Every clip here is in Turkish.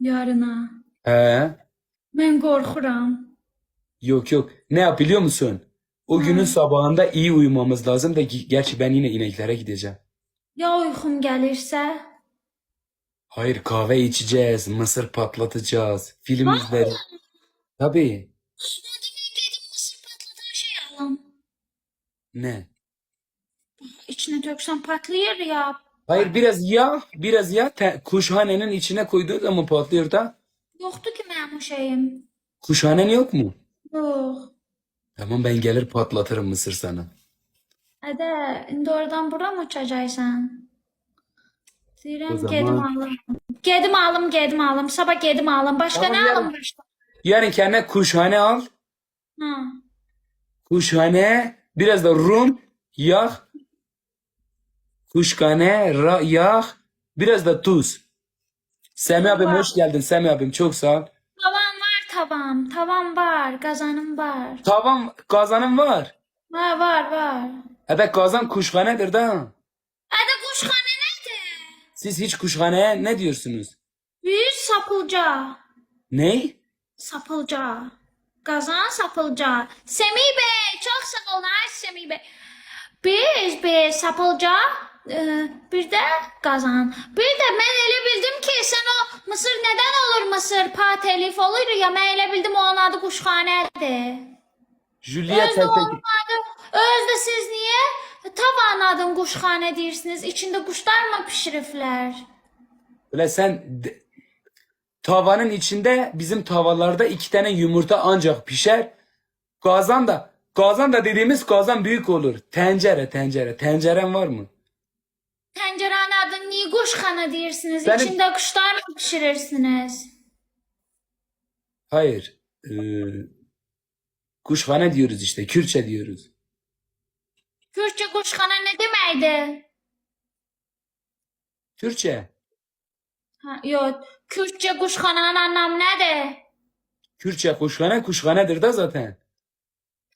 Yarına. He. Ben korkuram. Yok yok. Ne yap biliyor musun? O günün sabahında iyi uyumamız lazım da ge- gerçi ben yine ineklere gideceğim. Ya uykum gelirse? Hayır kahve içeceğiz, mısır patlatacağız, film izleriz. Tabii. Dedim mısır patlatan şey alalım. Ne? İçine döksen patlıyor ya. Hayır biraz yağ, biraz yağ te- kuşhanenin içine koyduğu zaman patlıyor da. Yoktu ki benim o şeyim. Kuşhanen yok mu? Yok. Tamam ben gelir patlatırım mısır sana. Hadi indi oradan bura mı uçacaksan? O Deyirəm zaman- gedim alım. Gedim alım, gedim alım. Sabah gedim alım. Başka Tamam, ne yarın- alım başka? Yani kendine kuşhane al. Ha. Kuşhane, biraz da rum, yağ. Kuşhane, ra, yağ, biraz da tuz. Semih abim hoş geldin Semih abim çok sağ ol. Tavan var tavam. Tavan var. Kazanım var. Tamam kazanım var. Var var var. Evet kazan kuşhanedir da. Hadi kuşhane nedir? Siz hiç kuşhaneye ne diyorsunuz? Biz sapılca. Ney? Sapılca. Kazan sapılca. Semih Bey çok sağ olun Semih Bey. Biz bir sapılca e, bir de kazan. Bir de ben elə bildim ki sen o mısır neden olur mısır pa telif olur ya ben elə bildim onun adı onun Seltek. adı, özde siz niye tavan adın kuşxanə deyirsiniz? İçinde kuşlar mı pişirifler? Öyle sen de- tavanın içinde bizim tavalarda iki tane yumurta ancak pişer. Kazan da kazan da dediğimiz kazan büyük olur. Tencere tencere. Tenceren var mı? Tencerenin adını niye kuşxana deyirsiniz? Benim- İçinde kuşlar mı pişirirsiniz? Hayır. Ee, kuşhane diyoruz işte. Kürtçe diyoruz. Kürtçe kuşxana ne deməkdir? Türkçe. Ha, yok. Kürtçe kuşxananın anlamı nədir? Kürtçe kuşhane kuşhanedir da zaten.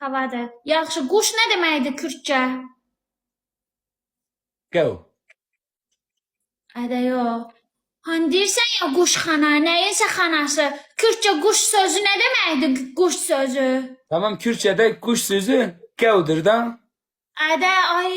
Tavadır. Yaxşı, quş nə deməkdir Kürtçe? Go. Ədə yox. Hani deyirsən ya quşxana, nəyinsə xanası. Kürtçe quş sözü nə deməkdir quş sözü? Tamam Kürtçe'de kuş sözü gav'dır da. Ədə ay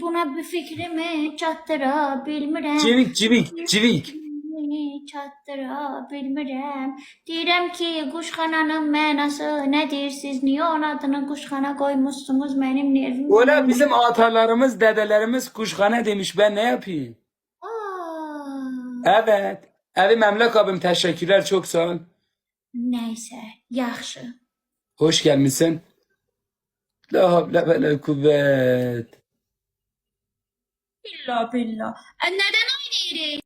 buna bir fikrimi çatdıra bilmirəm. Civik civik civik. Fikrimi çatdıra bilmirəm. Deyirəm ki, quşxananın mənası nədir? Siz niyə onun adını quşxana qoymuşsunuz? Mənim nervim. Öyle bizim atalarımız dedelerimiz kuşhane demiş ben ne yapayım? Evet. Evi Memlek abim teşekkürler çok sağ ol. Nəysə, yaxşı. Hoş gelmişsin. La havle ve la kuvvet. Billah billah. Ə, Nədən oynayırıq?